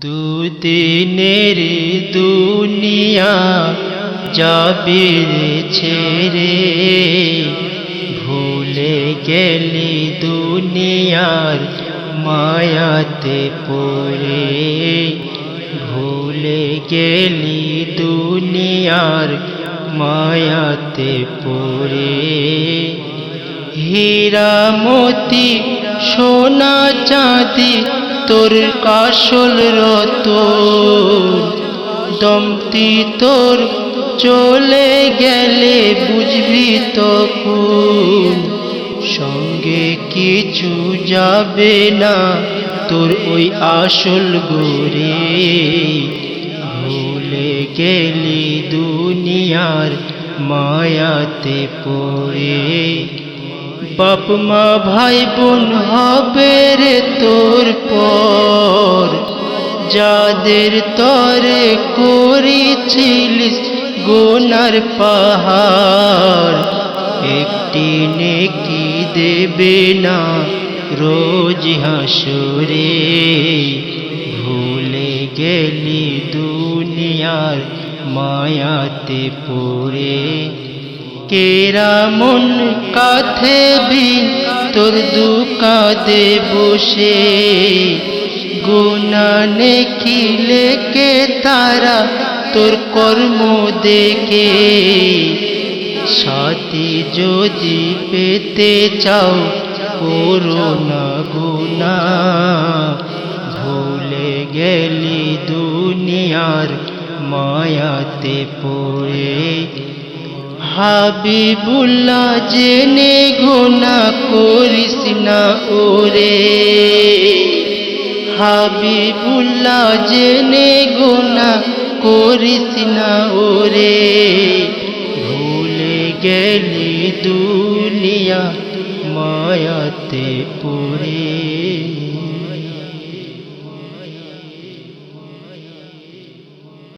দুদিনের দুনিয়া যাবে ছেড়ে। ভুলে গেলি দুনিয়ার মায়াতে পড়ে। ভুলে গেলি দুনিয়ার মায়াতে পড়ে। হীরা মতি সোনা চাঁদি তোর কাশল রত, দমতি তোর চলে গেলে বুঝবি তখন সঙ্গে কিছু যাবে না তোর ওই আসল গোরে। ভুলে গেলি দুনিয়ার মায়াতে পড়ে। বাপ মা, ভাই বোন হবে রে তোর পর। যাদের তরে করেছিলিস গোনার পাহাড়, একটি নেকি দেবে না রোজ হাসরে। ভুলে গেলি দুনিয়ার মায়াতে পড়ে। কেরামন কাথে বি তোর দুকাদে বসে গুনানে খিলে কে তারা তোর কর্ম দেখে সাথী যদি পেতে চাও করোনা গুনা ভুলে গেলি দুনিয়ার মায়াতে পড়ে হাবিবুল্লাহ জেনে গোনা করিস না ওরে। হাবিবুল্লাহ জেনে গোনা করিস না ওরে। ভুলে গেলি দুনিয়া মায়াতে পড়ে।